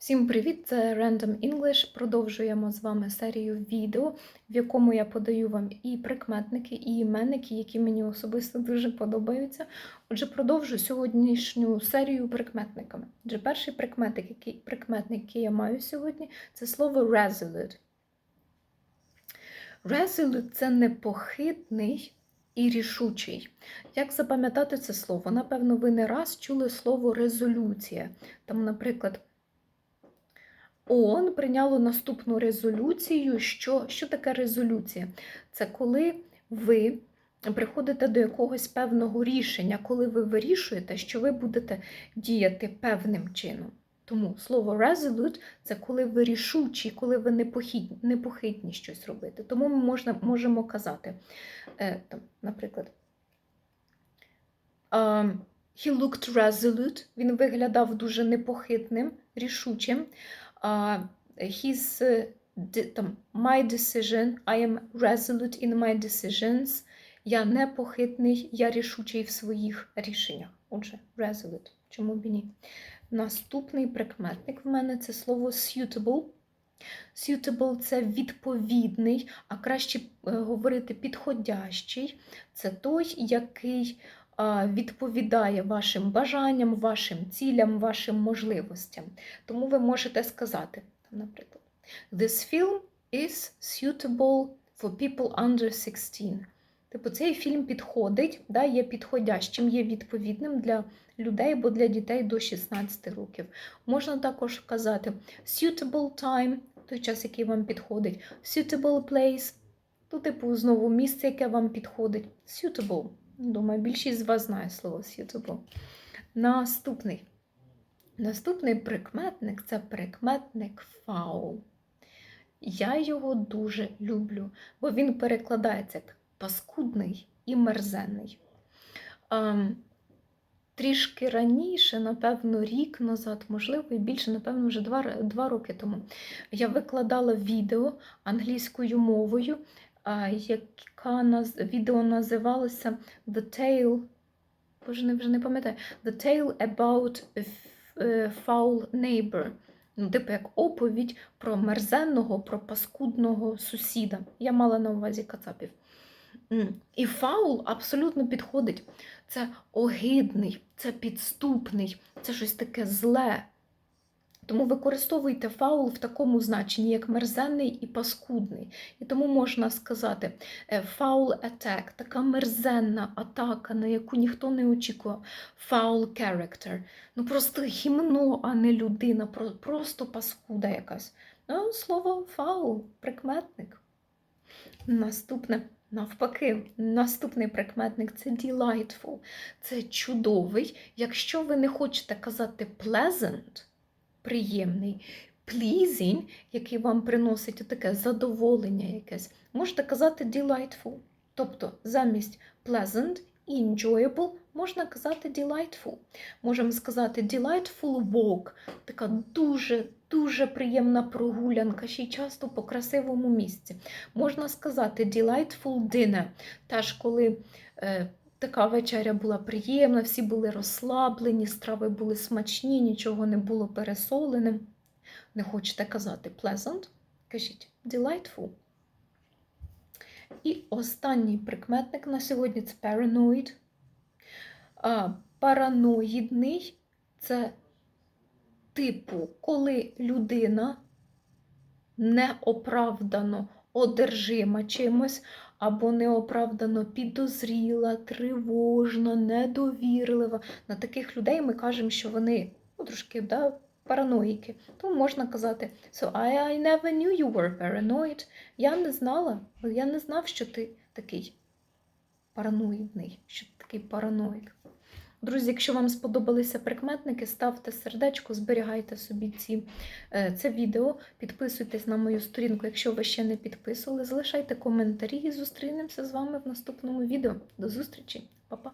Всім привіт! Це Random English. Продовжуємо з вами серію відео, в якому я подаю вам і прикметники, і іменники, які мені особисто дуже подобаються. Отже, продовжу сьогоднішню серію прикметниками. Отже, перший прикметник, який, прикметник, який я маю сьогодні, це слово resolute. Resolute – це непохитний і рішучий. Як запам'ятати це слово? Напевно, ви не раз чули слово резолюція. Там, наприклад, ООН прийняло наступну резолюцію. Що, що таке резолюція? Це коли ви приходите до якогось певного рішення, коли ви вирішуєте, що ви будете діяти певним чином. Тому слово resolute – це коли ви рішучі, коли ви непохитні, непохитні щось робити. Тому ми можна, можемо казати, е, там, наприклад, um, he looked resolute, він виглядав дуже непохитним, рішучим. Uh, his, е, там, my decision, I am resolute in my decisions. Я непохитний, я рішучий в своїх рішеннях. Отже, resolute. Чому б ні? Наступний прикметник в мене це слово suitable. Suitable – це відповідний, а краще е, говорити підходящий. Це той, який відповідає вашим бажанням, вашим цілям, вашим можливостям. Тому ви можете сказати, наприклад, This film is suitable for people under 16. Типу, цей фільм підходить, да, є підходящим, є відповідним для людей або для дітей до 16 років. Можна також казати suitable time, той час, який вам підходить, suitable place, то, типу, знову місце, яке вам підходить. Suitable. Думаю, більшість з вас знає слово suitable. Наступний. Наступний прикметник це прикметник foul. Я його дуже люблю, бо він перекладається як паскудний і мерзенний. Ем, трішки раніше, напевно, рік назад, можливо, і більше, напевно, вже два, два роки тому, я викладала відео англійською мовою, яка наз... відео називалося The Tale. Боже, не вже не пам'ятаю. The Tale about a е, Foul Neighbor. Ну, типу, як оповідь про мерзенного, про паскудного сусіда. Я мала на увазі кацапів. І фаул абсолютно підходить. Це огидний, це підступний, це щось таке зле. Тому використовуйте фаул в такому значенні, як мерзенний і паскудний. І тому можна сказати е, foul attack, така мерзенна атака, на яку ніхто не очікував. Foul character. Ну просто гімно, а не людина, просто паскуда якась. Ну, слово фаул, прикметник. Наступне. Навпаки, наступний прикметник це delightful. Це чудовий. Якщо ви не хочете казати pleasant, приємний, pleasing, який вам приносить таке задоволення якесь, можете казати delightful. Тобто замість pleasant і enjoyable можна казати delightful. Можемо сказати delightful walk, така дуже дуже приємна прогулянка, ще й часто по красивому місці. Можна сказати delightful dinner, теж коли е, така вечеря була приємна, всі були розслаблені, страви були смачні, нічого не було пересоленим. Не хочете казати pleasant, кажіть delightful. І останній прикметник на сьогодні це paranoid. А, параноїдний це типу, коли людина неоправдано одержима чимось, або неоправдано підозріла, тривожна, недовірлива. На таких людей ми кажемо, що вони ну, трошки да, параноїки. Тому можна казати, so I, I never knew you were paranoid. Я не знала, я не знав, що ти такий параноїдний, що ти такий параноїк. Друзі, якщо вам сподобалися прикметники, ставте сердечко, зберігайте собі ці, е, це відео, підписуйтесь на мою сторінку, якщо ви ще не підписували, залишайте коментарі і зустрінемося з вами в наступному відео. До зустрічі, Па-па!